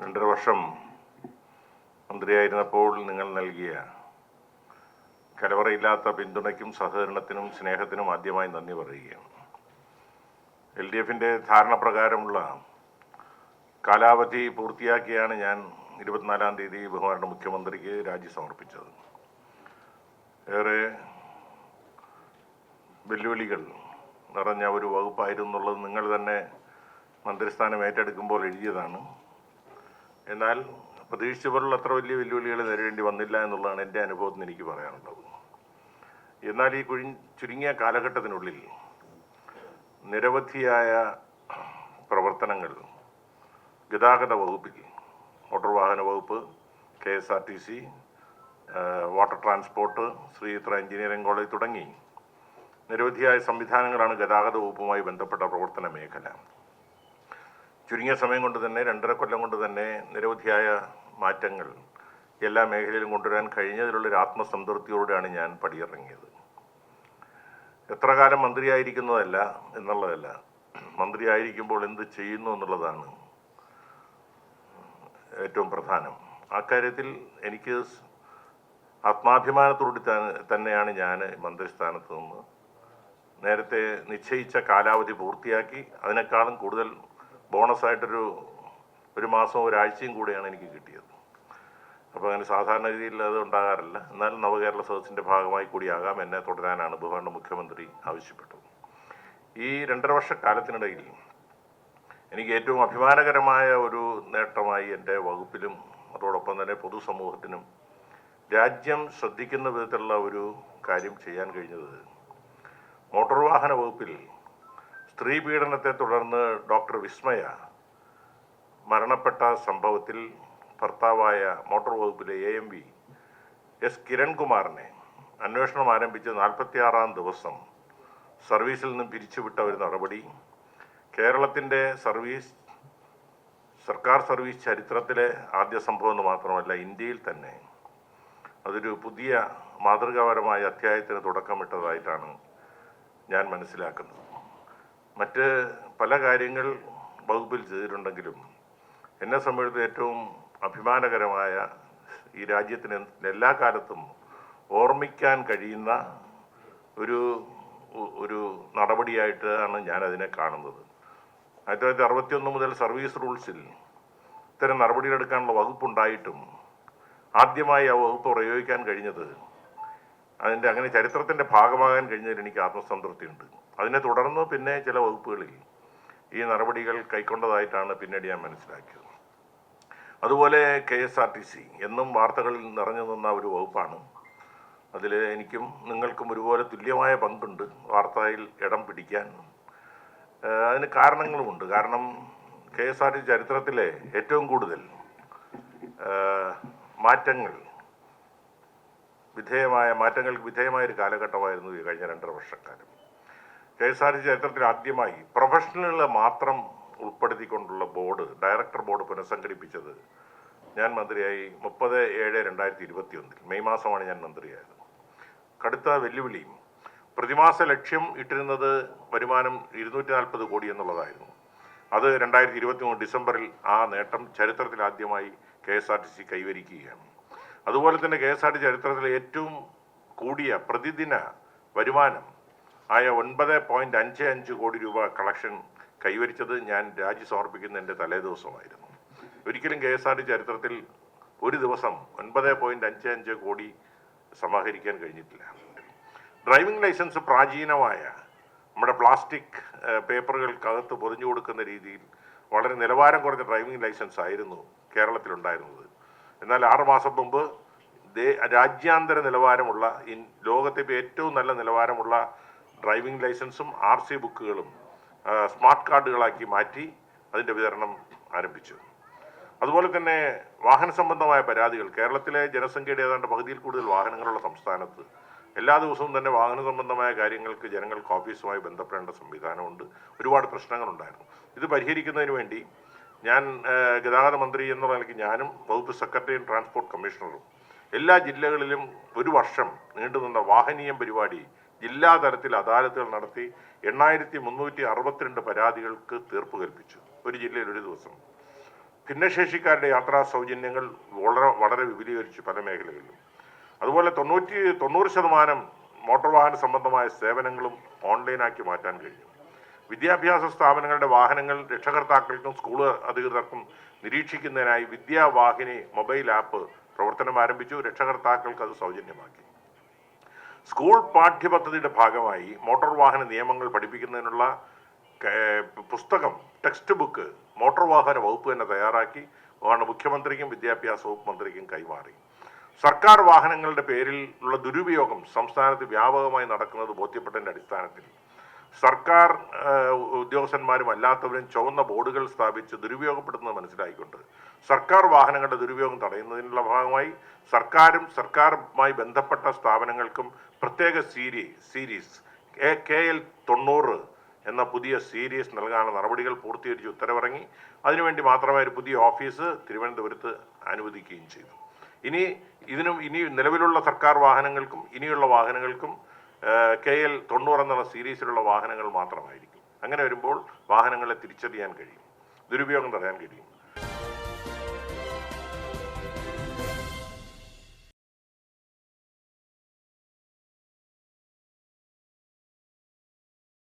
രണ്ടര വർഷം മന്ത്രിയായിരുന്നപ്പോൾ നിങ്ങൾ നൽകിയ കലവറയില്ലാത്ത പിന്തുണയ്ക്കും സഹകരണത്തിനും സ്നേഹത്തിനും ആദ്യമായി നന്ദി പറയുകയാണ്. എൽ ഡി എഫിന്റെ ധാരണ പ്രകാരമുള്ള കാലാവധി പൂർത്തിയാക്കിയാണ് ഞാൻ ഇരുപത്തിനാലാം തീയതി ബഹുമാന മുഖ്യമന്ത്രിക്ക് രാജി സമർപ്പിച്ചത്. ഏറെ വെല്ലുവിളികൾ നിറഞ്ഞ ഒരു വകുപ്പായിരുന്നുള്ളത് നിങ്ങൾ തന്നെ മന്ത്രിസ്ഥാനം ഏറ്റെടുക്കുമ്പോൾ എഴുതിയതാണ്. എന്നാൽ പ്രതീക്ഷിച്ച പോലുള്ള അത്ര വലിയ വെല്ലുവിളികൾ നേരിടേണ്ടി വന്നില്ല എന്നുള്ളതാണ് എന്റെ അനുഭവത്തിന് എനിക്ക് പറയാനുള്ളത്. എന്നാൽ ഈ കുഴി ചുരുങ്ങിയ കാലഘട്ടത്തിനുള്ളിൽ നിരവധിയായ പ്രവർത്തനങ്ങൾ ഗതാഗത വകുപ്പിൽ മോട്ടോർ വാഹന വകുപ്പ് K S R T C water transport Sreechitra engineering college തുടങ്ങി നിരവധിയായ സംവിധാനങ്ങളാണ് ഗതാഗത വകുപ്പുമായി ബന്ധപ്പെട്ട പ്രവർത്തന മേഖല. ചുരുങ്ങിയ സമയം കൊണ്ട് തന്നെ രണ്ടര കൊല്ലം കൊണ്ട് തന്നെ നിരവധിയായ മാറ്റങ്ങൾ എല്ലാ മേഖലയിലും കൊണ്ടുവരാൻ കഴിഞ്ഞതിലുള്ളൊരു ആത്മസംതൃപ്തിയോടെയാണ് ഞാൻ പടിയിറങ്ങിയത്. എത്ര കാലം മന്ത്രിയായിരിക്കുന്നതല്ല എന്നുള്ളതല്ല. മന്ത്രിയായിരിക്കുമ്പോൾ എന്ത് ചെയ്യുന്നു എന്നുള്ളതാണ് ഏറ്റവും പ്രധാനം. അക്കാര്യത്തിൽ എനിക്ക് ആത്മാഭിമാനത്തോടി തന്നെയാണ് ഞാൻ മന്ത്രിസ്ഥാനത്ത് നിന്ന് നേരത്തെ നിശ്ചയിച്ച കാലാവധി പൂർത്തിയാക്കി അതിനേക്കാളും കൂടുതൽ ബോണസായിട്ടൊരു ഒരു മാസവും ഒരാഴ്ചയും കൂടെയാണ് എനിക്ക് കിട്ടിയത്. അപ്പോൾ അങ്ങനെ സാധാരണ രീതിയിൽ അത് ഉണ്ടാകാറില്ല. എന്നാൽ നവകേരള സദസ്സിന്റെ ഭാഗമായി കൂടിയാകാം എന്നെ തുടരാനാണ് ബഹുമാന മുഖ്യമന്ത്രി ആവശ്യപ്പെട്ടത്. ഈ രണ്ടര വർഷക്കാലത്തിനിടയിൽ എനിക്ക് ഏറ്റവും അഭിമാനകരമായ ഒരു നേട്ടമായി എന്റെ വകുപ്പിലും അതോടൊപ്പം തന്നെ പൊതുസമൂഹത്തിനും രാജ്യം ശ്രദ്ധിക്കുന്ന വിധത്തിലുള്ള ഒരു കാര്യം ചെയ്യാൻ കഴിഞ്ഞത് മോട്ടോർ വാഹന വകുപ്പിൽ സ്ത്രീ പീഡനത്തെ തുടർന്ന് ഡോക്ടർ വിസ്മയ മരണപ്പെട്ട സംഭവത്തിൽ ഭർത്താവായ മോട്ടോർ വകുപ്പിലെ എ എം വി എസ് കിരൺകുമാറിനെ അന്വേഷണം ആരംഭിച്ച് നാൽപ്പത്തിയാറാം ദിവസം സർവീസിൽ നിന്നും പിരിച്ചുവിട്ട ഒരു നടപടി. കേരളത്തിന്റെ സർവീസ് സർക്കാർ സർവീസ് ചരിത്രത്തിലെ ആദ്യ സംഭവം എന്ന് മാത്രമല്ല ഇന്ത്യയിൽ തന്നെ. അതൊരു പുതിയ മാതൃകാപരമായ അധ്യായത്തിന് തുടക്കമിട്ടതായിട്ടാണ് ഞാൻ മനസ്സിലാക്കുന്നത്. മറ്റ് പല കാര്യങ്ങൾ വകുപ്പിൽ ചെയ്തിട്ടുണ്ടെങ്കിലും എന്നെ സംബന്ധിച്ച് ഏറ്റവും അഭിമാനകരമായ ഈ രാജ്യത്തിന് എല്ലാ കാലത്തും ഓർമ്മിക്കാൻ കഴിയുന്ന ഒരു ഒരു നടപടിയായിട്ടാണ് ഞാൻ അതിനെ കാണുന്നത്. ആയിരത്തി തൊള്ളായിരത്തി അറുപത്തിയൊന്ന് മുതൽ സർവീസ് റൂൾസിൽ ഇത്തരം നടപടികളെടുക്കാനുള്ള വകുപ്പുണ്ടായിട്ടും ആദ്യമായി ആ വകുപ്പ് പ്രയോഗിക്കാൻ കഴിഞ്ഞത് അതിന്റെ അങ്ങനെ ചരിത്രത്തിന്റെ ഭാഗമാകാൻ കഴിഞ്ഞതിൽ എനിക്ക് ആത്മസംതൃപ്തിയുണ്ട്. അതിനെ തുടർന്ന് പിന്നെ ചില വകുപ്പുകളിൽ ഈ നടപടികൾ കൈക്കൊണ്ടതായിട്ടാണ് പിന്നീട് ഞാൻ മനസ്സിലാക്കിയത്. അതുപോലെ K S R T C എന്നും വാർത്തകളിൽ നിറഞ്ഞു നിന്ന ഒരു വകുപ്പാണ്. അതിൽ എനിക്കും നിങ്ങൾക്കും ഒരുപോലെ തുല്യമായ പങ്കുണ്ട്. വാർത്തയിൽ ഇടം പിടിക്കാൻ അതിന് കാരണങ്ങളുമുണ്ട് കാരണം കെ എസ് ആർ ടി ചരിത്രത്തിലെ ഏറ്റവും കൂടുതൽ മാറ്റങ്ങൾ വിധേയമായ മാറ്റങ്ങൾക്ക് വിധേയമായ ഒരു കാലഘട്ടമായിരുന്നു ഈ കഴിഞ്ഞ രണ്ടര വർഷക്കാലം. കെ എസ് ആർ ടി ചരിത്രത്തിൽ ആദ്യമായി പ്രൊഫഷണലുകളെ മാത്രം ഉൾപ്പെടുത്തിക്കൊണ്ടുള്ള ബോർഡ് ഡയറക്ടർ ബോർഡ് പുനഃസംഘടിപ്പിച്ചത് ഞാൻ മന്ത്രിയായി മുപ്പത് ഏഴ് രണ്ടായിരത്തി ഇരുപത്തി ഒന്നിൽ മെയ് മാസമാണ് ഞാൻ മന്ത്രിയായത്. കടുത്ത വെല്ലുവിളിയും പ്രതിമാസ ലക്ഷ്യം ഇട്ടിരുന്നത് വരുമാനം ഇരുന്നൂറ്റി നാൽപ്പത് കോടി എന്നുള്ളതായിരുന്നു. അത് രണ്ടായിരത്തി ഇരുപത്തി മൂന്ന് ഡിസംബറിൽ ആ നേട്ടം ചരിത്രത്തിൽ ആദ്യമായി K S R T C കൈവരിക്കുകയാണ്. അതുപോലെ തന്നെ കെ എസ് ആർ ടി ചരിത്രത്തിലെ ഏറ്റവും കൂടിയ പ്രതിദിന വരുമാനം ആയ ഒൻപത് പോയിന്റ് അഞ്ച് അഞ്ച് കോടി രൂപ കളക്ഷൻ കൈവരിച്ചത് ഞാൻ രാജി സമർപ്പിക്കുന്നതിന്റെ തലേദിവസമായിരുന്നു. ഒരിക്കലും കെ എസ് ആർ ടി ചരിത്രത്തിൽ ഒരു ദിവസം ഒൻപത് പോയിന്റ് അഞ്ച് അഞ്ച് കോടി സമാഹരിക്കാൻ കഴിഞ്ഞിട്ടില്ല. ഡ്രൈവിംഗ് ലൈസൻസ് പ്രാചീനമായ നമ്മുടെ പ്ലാസ്റ്റിക് പേപ്പറുകൾക്കകത്ത് പൊതിഞ്ഞു കൊടുക്കുന്ന രീതിയിൽ വളരെ നിലവാരം കുറഞ്ഞ ഡ്രൈവിംഗ് ലൈസൻസ് ആയിരുന്നു കേരളത്തിലുണ്ടായിരുന്നത്. എന്നാൽ ആറ് മാസം മുമ്പ് രാജ്യാന്തര നിലവാരമുള്ള ലോകത്തെ ഏറ്റവും നല്ല നിലവാരമുള്ള ഡ്രൈവിംഗ് ലൈസൻസും ആർ സി ബുക്കുകളും സ്മാർട്ട് കാർഡുകളാക്കി മാറ്റി അതിന്റെ വിതരണം ആരംഭിച്ചു. അതുപോലെ തന്നെ വാഹന സംബന്ധമായ പരാതികൾ. കേരളത്തിലെ ജനസംഖ്യയുടെ ഏതാണ്ട് പകുതിയിൽ കൂടുതൽ വാഹനങ്ങളുള്ള സംസ്ഥാനത്ത് എല്ലാ ദിവസവും തന്നെ വാഹന സംബന്ധമായ കാര്യങ്ങൾക്ക് ജനങ്ങൾക്ക് ഓഫീസുമായി ബന്ധപ്പെടേണ്ട സംവിധാനമുണ്ട്. ഒരുപാട് പ്രശ്നങ്ങളുണ്ടായിരുന്നു. ഇത് പരിഹരിക്കുന്നതിന് വേണ്ടി ഞാൻ ഗതാഗത മന്ത്രി എന്ന നിലയ്ക്ക് ഞാനും വകുപ്പ് സെക്രട്ടറിയും ട്രാൻസ്പോർട്ട് കമ്മീഷണറും എല്ലാ ജില്ലകളിലും ഒരു വർഷം നീണ്ടുനിന്ന വാഹനീയം പരിപാടി ജില്ലാ തലത്തിൽ അദാലത്തുകൾ നടത്തി എണ്ണായിരത്തി മുന്നൂറ്റി അറുപത്തിരണ്ട് പരാതികൾക്ക് തീർപ്പ് കൽപ്പിച്ചു. ഒരു ജില്ലയിൽ ഒരു ദിവസം. ഭിന്നശേഷിക്കാരുടെ യാത്രാ സൗജന്യങ്ങൾ വളരെ വളരെ വിപുലീകരിച്ചു പല മേഖലകളിലും. അതുപോലെ തൊണ്ണൂറ്റി തൊണ്ണൂറ് ശതമാനം മോട്ടോർ വാഹന സംബന്ധമായ സേവനങ്ങളും ഓൺലൈനാക്കി മാറ്റാൻ കഴിഞ്ഞു. വിദ്യാഭ്യാസ സ്ഥാപനങ്ങളുടെ വാഹനങ്ങൾ രക്ഷകർത്താക്കൾക്കും സ്കൂൾ അധികൃതർക്കും നിരീക്ഷിക്കുന്നതിനായി വിദ്യാവാഹിനി മൊബൈൽ ആപ്പ് പ്രവർത്തനം ആരംഭിച്ചു. രക്ഷകർത്താക്കൾക്ക് അത് സൗജന്യമാക്കി. സ്കൂൾ പാഠ്യപദ്ധതിയുടെ ഭാഗമായി മോട്ടോർ വാഹന നിയമങ്ങൾ പഠിപ്പിക്കുന്നതിനുള്ള പുസ്തകം ടെക്സ്റ്റ് ബുക്ക് മോട്ടോർ വാഹന വകുപ്പ് തന്നെ തയ്യാറാക്കി. ആണ് മുഖ്യമന്ത്രിക്കും വിദ്യാഭ്യാസ വകുപ്പ് മന്ത്രിക്കും കൈമാറി. സർക്കാർ വാഹനങ്ങളുടെ പേരിൽ ഉള്ള ദുരുപയോഗം സംസ്ഥാനത്ത് വ്യാപകമായി നടക്കുന്നത് ബോധ്യപ്പെട്ടതിന്റെ അടിസ്ഥാനത്തിൽ സർക്കാർ ഉദ്യോഗസ്ഥന്മാരും അല്ലാത്തവരും ചുവന്ന ബോർഡുകൾ സ്ഥാപിച്ച് ദുരുപയോഗപ്പെടുത്തുന്നത് മനസ്സിലായിക്കൊണ്ട്. സർക്കാർ വാഹനങ്ങളുടെ ദുരുപയോഗം തടയുന്നതിനുള്ള ഭാഗമായി സർക്കാരും സർക്കാരുമായി ബന്ധപ്പെട്ട സ്ഥാപനങ്ങൾക്കും പ്രത്യേക സീരി സീരീസ് കെ എൽ തൊണ്ണൂറ് എന്ന പുതിയ സീരീസ് നൽകാനുള്ള നടപടികൾ പൂർത്തീകരിച്ച് ഉത്തരവിറങ്ങി. അതിനുവേണ്ടി മാത്രമായി ഒരു പുതിയ ഓഫീസ് തിരുവനന്തപുരത്ത് അനുവദിക്കുകയും ചെയ്തു. ഇനി ഇതിനും ഇനി നിലവിലുള്ള സർക്കാർ വാഹനങ്ങൾക്കും ഇനിയുള്ള വാഹനങ്ങൾക്കും കെ എൽ തൊണ്ണൂറ് എന്നുള്ള സീരീസിലുള്ള വാഹനങ്ങൾ മാത്രമായിരിക്കും. അങ്ങനെ വരുമ്പോൾ വാഹനങ്ങളെ തിരിച്ചറിയാൻ കഴിയും. ദുരുപയോഗം തടയാൻ കഴിയും.